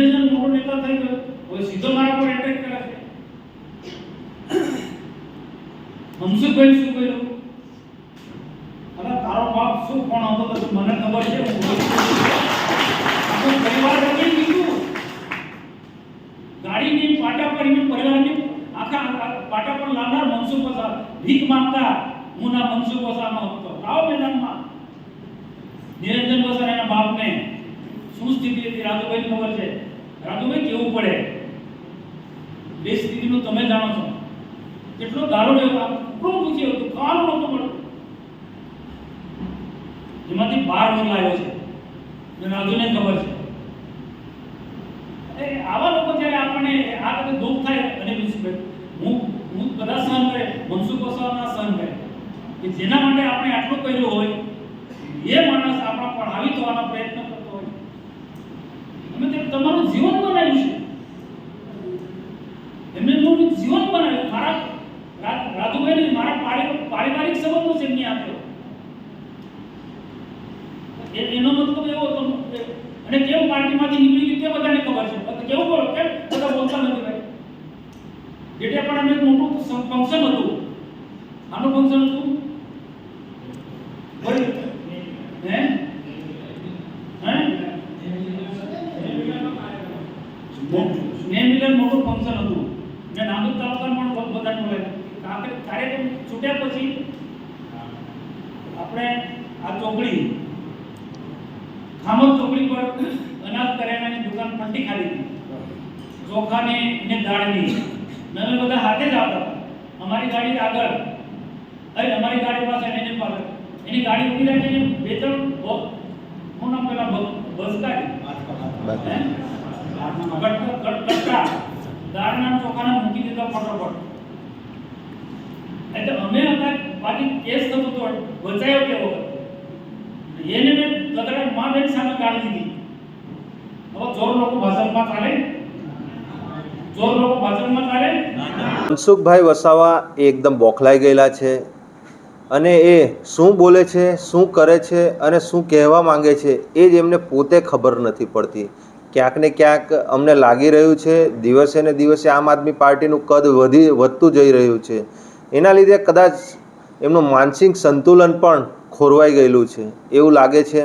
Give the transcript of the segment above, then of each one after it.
નિરંજન મોટો નેતા થઈ ગયો. હવે સીધો મારા પર એટેક કરે છે. મનસુખભાઈ શું કર્યું? અરે, તારો બાપ શું કોણ હતો તો મને ખબર છે? હું પરિવાર રમી દીધું ગાડીની પાટા પર એને પરિવારની આખા પાટા પર લાવનાર મનસુખ વસા ભીખ માંગતા. હું ના મનસુખ વસામાં હતો. આવો મેદાનમાં. નિરંજન વસા એના બાપને શું સ્થિતિ હતી? રાજુભાઈ ખબર છે? રાજુભાઈ કેવું પડે. બે સ્થિતિનું તમે જાણો છો. કેટલો ગાળો લેવા કોણ પૂછ્યો હતું કાલ નહોતો મળતું એમાંથી બાર હું લાવ્યો છે. રાજુને ખબર છે. આવા લોકો જ્યારે આપણને આ બધું દુઃખ થાય, અને હું હું બધા સહન કરે, મનસુખ વસાવાના સહન કરે, કે જેના માટે આપણે આટલું કર્યું હોય, એ માણસ આપણા પર હાવી થવાના પ્રયત્ન અમે તે તમારું જીવન બનાવ્યું છે. એમને એમનું જીવન બનાવ્યું. મારા રા- રાજુભાઈને મારા પારિ- પારિવારિક સંબંધો છે એમની આપ્યો. એનો મતલબ એવો હતો અને કેમ પાર્ટીમાંથી નીકળી ગઈ તે બધાને ખબર છે. કેવું બોલો, કેમ? બધા બોલતા નથી ભાઈ. એટલે પણ અમે મોટું ફંક્શન હતું. આનું ફંક્શન હતું બોલ હે હે ને મિલન મોટું ફંક્શન હતું ને તાલુકામાં પણ બધાને કારણ કે કાર્યક્રમ છૂટ્યા પછી આપણે આ ચોકડી ખામોદ ચોકડી પર અનાજ કરિયાણાની દુકાન પલટી ખાલી હતી. ચોખાની ને દાળની. અમે બધા હાથે જ આવતા અમારી ગાડી આગળ. અરે અમારી ગાડી પાસે એને પાસે. એની ગાડી ઊભી રાખીને બે ત્રણ શું નામ પેલા બસ ગાડી હે? દાળના ને મૂકી દીધા ફટોફટ. એટલે અમે હતા, બાકી કેસ થતો તો બચાયો કેવો એને મેં કતરા માં બેન સામે કાઢી દીધી. હવે જોર લોકો ભાષણમાં ચાલે? મનસુખભાઈ વસાવા એકદમ બોખલાઈ ગયેલા છે અને એ શું બોલે છે, શું કરે છે અને શું કહેવા માંગે છે એ જ એમને પોતે ખબર નથી પડતી. ક્યાંક ને ક્યાંક અમને લાગી રહ્યું છે, દિવસે ને દિવસે આમ આદમી પાર્ટીનું કદ વધી, વધતું જઈ રહ્યું છે. એના લીધે કદાચ એમનું માનસિક સંતુલન પણ ખોરવાઈ ગયેલું છે. એવું લાગે છે.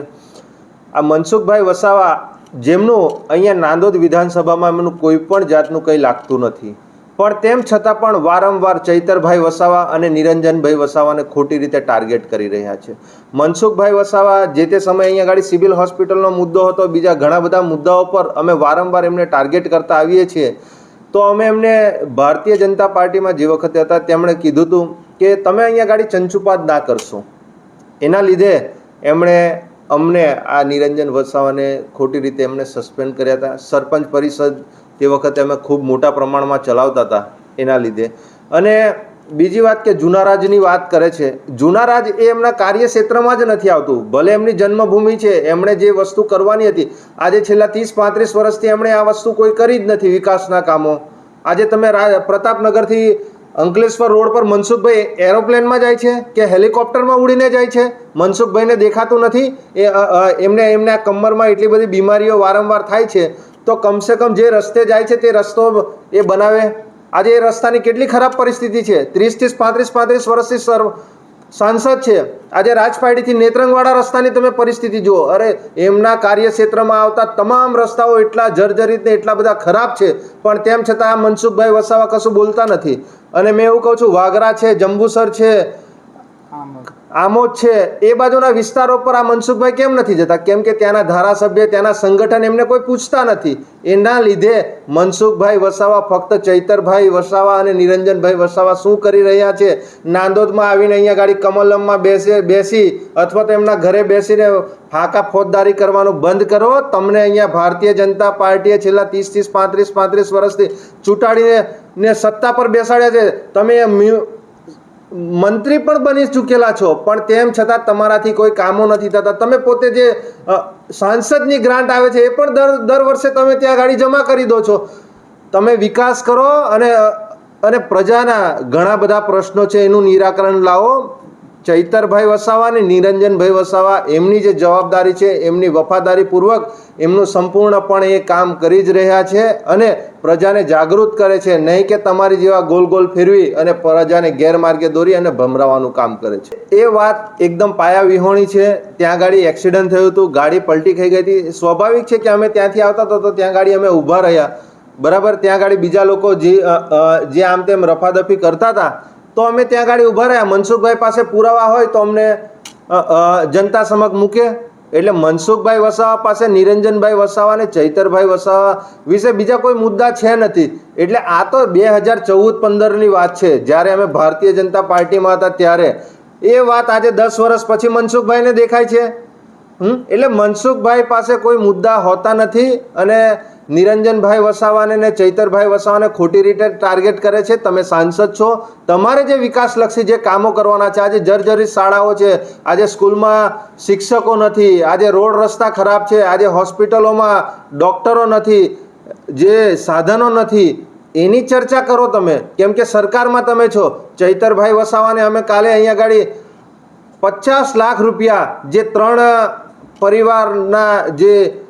આ મનસુખભાઈ વસાવા, જેમનું અહીંયા નાંદોદ વિધાનસભામાં એમનું કોઈ પણ જાતનું કંઈ લાગતું નથી. પણ તેમ છતાં પણ વારંવાર ચૈતરભાઈ વસાવા અને નિરંજનભાઈ વસાવાને ખોટી રીતે ટાર્ગેટ કરી રહ્યા છે. મનસુખભાઈ વસાવા જે તે સમયે અહીંયા આગળ સિવિલ હોસ્પિટલનો મુદ્દો હતો, બીજા ઘણા બધા મુદ્દાઓ પર અમે વારંવાર એમને ટાર્ગેટ કરતા આવીએ છીએ. તો અમે એમને ભારતીય જનતા પાર્ટીમાં જે વખતે હતા તેમણે કીધું હતું કે તમે અહીંયા આગળ ચંચુપાત ના કરશો. એના લીધે એમણે અમને આ નિરંજન વસાવાને ખોટી રીતે એમને સસ્પેન્ડ કર્યા હતા. સરપંચ પરિષદ તે વખતે અમે ખૂબ મોટા પ્રમાણમાં ચલાવતા હતા એના લીધે. અને બીજી વાત કે જુનારાજની વાત કરે છે. જુનારાજ એ એમના કાર્યક્ષેત્રમાં જ નથી આવતું. ભલે એમની જન્મભૂમિ છે, એમણે જે વસ્તુ કરવાની હતી, આજે છેલ્લા ત્રીસ પાંત્રીસ વર્ષથી એમણે આ વસ્તુ કોઈ કરી જ નથી વિકાસના કામો. આજે તમે પ્રતાપનગરથી અંકલેશ્વર રોડ પર મનસુખભાઈ એરોપ્લેનમાં જાય છે કે હેલિકોપ્ટરમાં ઉડીને જાય છે? મનસુખભાઈને દેખાતું નથી. એ એમને એમને કમરમાં એટલી બધી બીમારીઓ વારંવાર થાય છે. તો કમસે કમ જે રસ્તે જાય છે તે રસ્તો એ બનાવે. આજે એ રસ્તાની કેટલી ખરાબ પરિસ્થિતિ છે? ત્રીસ ત્રીસ પાંત્રીસ પાંત્રીસ વર્ષથી સર સાંસદ છે. આજે રાજપાડીથી નેત્રંગવાળા રસ્તાની તમે પરિસ્થિતિ જુઓ. અરે, એમના કાર્યક્ષેત્રમાં આવતા તમામ રસ્તાઓ એટલા જર્જરિત ને એટલા બધા ખરાબ છે. પણ તેમ છતાં મનસુખભાઈ વસાવા કશું બોલતા નથી. અને મેં એવું કહું છું, વાગરા છે, જંબુસર છે. આમોદ છે. એ બાજુના વિસ્તારો પર આ મનસુખભાઈ કેમ નથી જતા? કેમ કે ત્યાંના ધારાસભ્ય, ત્યાંના સંગઠન એમને કોઈ પૂછતા નથી. એના લીધે મનસુખભાઈ વસાવા, ફક્ત ચૈતરભાઈ વસાવા અને નિરંજનભાઈ વસાવા શું કરી રહ્યા છે? નાંદોદમાં આવીને અહીંયા ગાડી કમલમમાં બેસે, બેસી અથવા તો એમના ઘરે બેસીને ફાંકા ફોજદારી કરવાનું બંધ કરો. તમને અહીંયા ભારતીય જનતા પાર્ટીએ છેલ્લા ત્રીસ ત્રીસ, પાંત્રીસ પાંત્રીસ વર્ષથી ચૂંટાડીને ને સત્તા પર બેસાડ્યા છે. તમે મંત્રી પણ બની ચૂકેલા છો, પણ તેમ છતાં તમારાથી કોઈ કામો નથી થતા. તમે પોતે જે સાંસદની ગ્રાન્ટ આવે છે એ પણ દર દર વર્ષે તમે ત્યાં ગાડી જમા કરી દો છો. તમે વિકાસ કરો અને અને પ્રજાના ઘણા બધા પ્રશ્નો છે, એનું નિરાકરણ લાવો. ચૈતરભાઈ વસાવા અને નિરંજનભાઈ વસાવા એમની જે જવાબદારી છે, એમની વફાદારીપૂર્વક એમનું સંપૂર્ણપણે એ કામ કરી જ રહ્યા છે અને પ્રજાને જાગૃત કરે છે. નહીં કે તમારી જેવા ગોલ ગોલ ફેરવી અને પ્રજાને ગેરમાર્ગે દોરી અને ભમરાવાનું કામ કરે છે. એ વાત એકદમ પાયા વિહોણી છે. ત્યાં ગાડી એક્સિડન્ટ થયું હતું. ગાડી પલટી ખાઈ ગઈ હતી. સ્વાભાવિક છે કે અમે ત્યાંથી આવતા હતા તો ત્યાં ગાડી અમે ઊભા રહ્યા. બરાબર? ત્યાં ગાડી બીજા લોકો જે જે આમ તેમ રફાદફી કરતા હતા તો અમે ત્યાં ગાડી ઊભા રહ્યા. મનસુખભાઈ પાસે પુરાવા હોય તો અમને જનતા સમક્ષ મૂકે. એટલે મનસુખભાઈ વસાવા પાસે, નિરંજનભાઈ વસાવા અને ચૈતરભાઈ વસાવા વિશે બીજા કોઈ મુદ્દા છે નથી. એટલે આ તો બે હજાર ચૌદ પંદરની વાત છે. જ્યારે અમે ભારતીય જનતા પાર્ટીમાં હતા ત્યારે. એ વાત આજે દસ વર્ષ પછી મનસુખભાઈને દેખાય છે. એટલે મનસુખભાઈ પાસે કોઈ મુદ્દા હોતા નથી અને નિરંજનભાઈ વસાવાને ને ચૈતરભાઈ વસાવાને ખોટી રીતે ટાર્ગેટ કરે છે. તમે સાંસદ છો. તમારે જે વિકાસલક્ષી જે કામો કરવાના છે, આજે જર્જરિત શાળાઓ છે, આજે સ્કૂલમાં શિક્ષકો નથી, આજે રોડ રસ્તા ખરાબ છે, આજે હોસ્પિટલોમાં ડૉક્ટરો નથી, જે સાધનો નથી, એની ચર્ચા કરો તમે. કેમ કે સરકારમાં તમે છો. ચૈતરભાઈ વસાવાને અમે કાલે અહીંયા ગાડી પચાસ લાખ રૂપિયા જે ત્રણ પરિવારના જે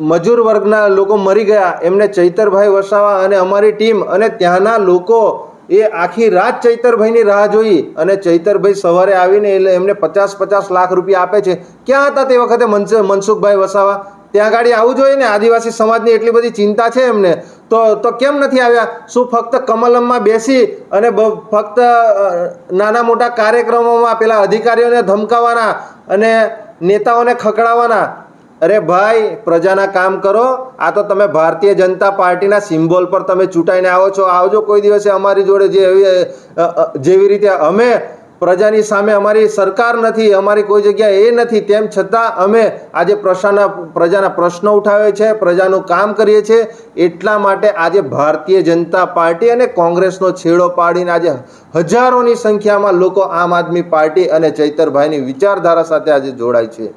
મજૂર વર્ગના લોકો મરી ગયા. એમને ચૈતરભાઈ વસાવા અને અમારી ટીમ અને ત્યાંના લોકો એ આખી રાત ચૈતરભાઈની રાહ જોઈ અને ચૈતરભાઈ સવારે આવીને એટલે એમને પચાસ પચાસ લાખ રૂપિયા આપે છે. ક્યાં હતા તે વખતે મનસ, મનસુખભાઈ વસાવા? ત્યાં ગાડી આવવું જોઈએ ને? આદિવાસી સમાજની એટલી બધી ચિંતા છે એમને. તો તો કેમ નથી આવ્યા? શું ફક્ત કમલમમાં બેસી અને ફક્ત નાના મોટા કાર્યક્રમોમાં પેલા અધિકારીઓને ધમકાવાના અને નેતાઓને ખકડાવવાના અરે ભાઈ, પ્રજાના કામ કરો. આ તો તમે ભારતીય જનતા પાર્ટીના સિમ્બોલ પર તમે ચૂંટાઈને આવો છો. આવજો કોઈ દિવસે અમારી જોડે જે જેવી રીતે અમે પ્રજાની સામે અમારી સરકાર નથી, અમારી કોઈ જગ્યાએ એ નથી, તેમ છતાં અમે આજે પ્રશાના, પ્રજાના પ્રશ્નો ઉઠાવે છે, પ્રજાનું કામ કરીએ છીએ. એટલા માટે આજે ભારતીય જનતા પાર્ટી અને કોંગ્રેસનો છેડો પાડીને આજે હજારોની સંખ્યામાં લોકો આમ આદમી પાર્ટી અને ચૈતરભાઈની વિચારધારા સાથે આજે જોડાય છે.